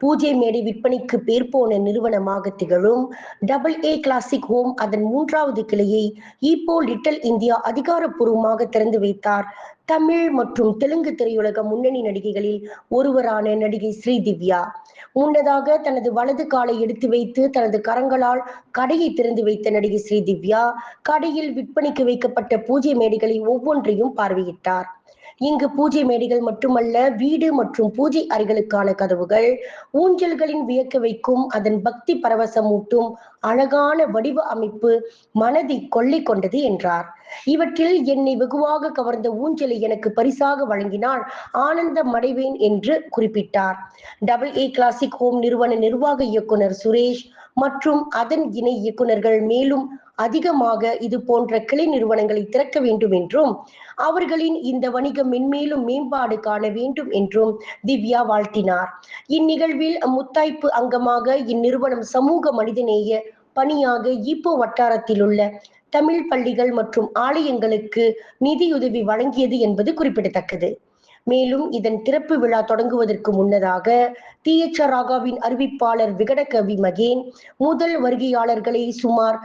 பூஜை மேடை விற்பனைக்கு பேர் போன நிறுவனமாக திகழும் டபுள் ஏ கிளாசிக் ஹோம் அதன் மூன்றாவது கிளையை ஈப்போ லிட்டில் இந்தியா அதிகாரப்பூர்வமாக திறந்து வைத்தார். தமிழ் மற்றும் தெலுங்கு திரையுலக முன்னணி நடிகைகளில் ஒருவரான நடிகை ஸ்ரீதிவ்யா முன்னதாக தனது வலது காலை எடுத்து வைத்து தனது கரங்களால் கடையை திறந்து வைத்த நடிகை ஸ்ரீதிவ்யா கடையில் விற்பனைக்கு வைக்கப்பட்ட பூஜை மேடைகளை ஒவ்வொன்றையும் பார்வையிட்டார். இங்கு பூஜை மேடைகள் மட்டுமல்ல வீடு மற்றும் பூஜை அறைகளுக்கான கதவுகள் ஊஞ்சல்களின் வியக்க வைக்கும் அதன் பக்தி பரவசமூட்டும் அழகான வடிவ அமைப்பு மனதை கொள்ளை கொண்டது என்றார். இவற்றில் என்னை வெகுவாக கவர்ந்த ஊஞ்சலை எனக்கு பரிசாக வழங்கினால் ஆனந்தம் அடைவேன் என்று குறிப்பிட்டார். டபுள் ஏ கிளாசிக் ஹோம் நிறுவன நிர்வாக இயக்குனர் சுரேஷ் மற்றும் அதன் இணை இயக்குநர்கள் மேலும் அதிகமாக இது போன்ற கிளை நிறுவனங்களை திறக்க வேண்டும் என்றும் அவர்களின் இந்த வணிகம் மென்மேலும் மேம்பாடு காண வேண்டும் என்றும் திவ்யா வாழ்த்தினார். இந்நிகழ்வில் முத்தாய்ப்பு அங்கமாக இந்நிறுவனம் சமூக மனிதநேய பணியாக ஈப்போ வட்டாரத்தில் உள்ள தமிழ் பள்ளிகள் மற்றும் ஆலயங்களுக்கு நிதியுதவி வழங்கியது என்பது குறிப்பிடத்தக்கது. மேலும் இதன் திறப்பு விழா தொடங்குவதற்கு முன்னதாக டி எச். ராகாவின் அறிவிப்பாளர் விகடகவி மகேன் முதல் வருகையாளர்களை சுமார்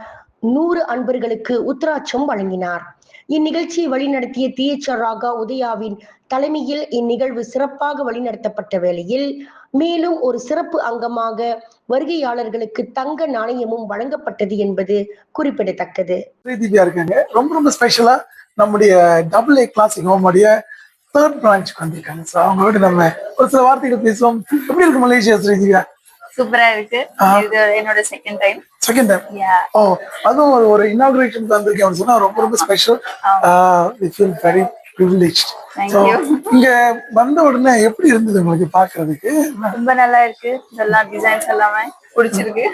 நூறு அன்பர்களுக்கு உத்தராட்சம் வழங்கினார். இந்நிகழ்ச்சியை வழிநடத்திய டி எச் ராகா உதயாவின் தலைமையில் இந்நிகழ்வு சிறப்பாக வழிநடத்தப்பட்ட வேளையில் மேலும் ஒரு சிறப்பு அங்கமாக வருகையாளர்களுக்கு தங்க நாணயமும் வழங்கப்பட்டது என்பது குறிப்பிடத்தக்கது. இருக்காங்க. ரொம்ப ரொம்ப ஸ்பெஷலா நம்முடைய டபுள் ஏ கிளாசிக் ஹோமுடைய தேர்ட் பிரான்ச்சுக்கு வந்திருக்காங்க ஸோ நம்ம ஒரு சில வார்த்தைகள் பேசுவோம். எப்படி இருக்கு மலேசியா ஸ்ரீதிவியா சூப்பரா இருக்கு. இது என்னோட second time second time yeah ஓ அதுவும் ஒரு ஒரு இனாகுரேஷன் வந்திருக்கேன் அப்படின்னு சொன்னா ரொம்ப ரொம்ப special we feel very privilege. இங்க வந்த உடனே எப்படி இருந்தது உங்களுக்கு பாக்குறதுக்கு? ரொம்ப நல்லா இருக்கு. இதெல்லாம் டிசைன்ஸ் எல்லாமே பிடிச்சிருக்கு.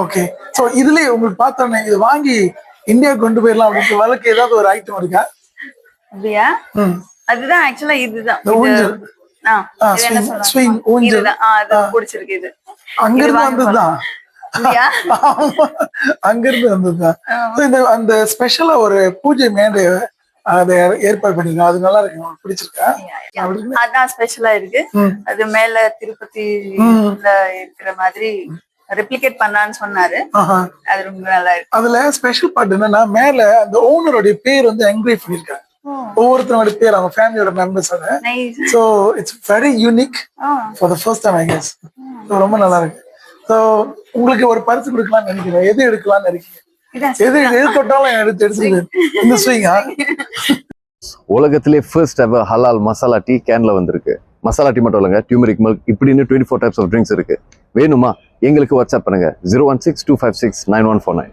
ஓகே ஸோ இதுலயே உங்களுக்கு பார்த்தோன்னே இது வாங்கி இந்தியா கொண்டு போயிடலாம் அப்படின்ற வழக்கு ஏதாவது ஒரு ஐட்டம் இருக்கா? அப்படியா? அதுதான் ஆக்சுவலா இதுதான். ஊஞ்சல். பிடிச்சிருக்கு இது. அங்க இருந்து வந்ததுதான். அங்க இருந்து வந்ததுதான். அந்த ஸ்பெஷலா ஒரு பூஜை மேடை அதை ஏற்பாடு பண்ணிருக்கோம் அது நல்லா இருக்கு. உங்களுக்கு பிடிச்சிருக்கா? அப்படி இருக்கு. அதான் ஸ்பெஷலா இருக்கு. அது மேல திருப்பதில இருக்கிற மாதிரி ரெப்ளிகேட் பண்ணலான்னு சொன்னாரு. அது ரொம்ப நல்லா இருக்கு. அதுல ஸ்பெஷல் பார்ட் என்னன்னா மேல அந்த ஓனருடைய பேர் வந்து என்கிரேவ் பண்ணிருக்காங்க ஒவ்வொருத்தரோட பேர் அவங்க ஃபேமிலியோட மெம்பர்ஸோட so it's very unique for the first time I guess ரொம்ப நல்லா இருக்கு. ஸோ உங்களுக்கு ஒரு பரிசு கொடுக்கலாம்னு நினைக்கிறேன் எது எடுக்கலாம்னு நினைக்கிறேன் இதான் எது எது தொட்டாலும் எடுத்து எடுத்துருது இந்த ஸ்விங்கா உலகத்திலே ஃபர்ஸ்ட் எவர் ஹலால் மசாலா டீ கேன்ல வந்திருக்கு. மசாலா டீ மட்டும் இல்லைங்க டியூமரிக் மில்க் இப்படின்னு twenty four types of drinks இருக்கு. வேணுமா? எங்களுக்கு வாட்ஸ்அப் பண்ணுங்க. Zero one six two five six nine one four nine